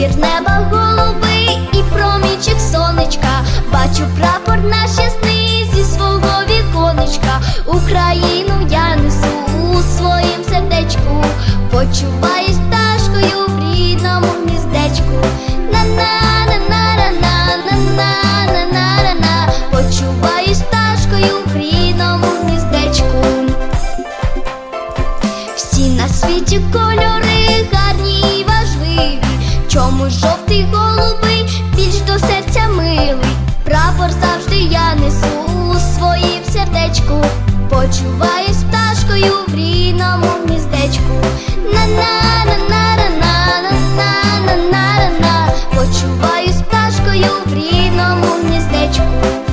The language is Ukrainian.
неба голубий і промінчик сонечка. Бачу прапор наш ясний зі свого віконечка. Україну я несу у своїм сердечку. Почуваюсь пташкою в рідному гніздечку. На-на, на-на-на-на, на-на-на-на-на-на. Почуваюсь пташкою в рідному гніздечку. Всі на світі кольори жовтий голубий, більш до серця милий. Прапор завжди я несу у своїм сердечку. Почуваюсь пташкою в рівному гніздечку. на на на на на на на на на на Почуваюсь пташкою в рівному гніздечку.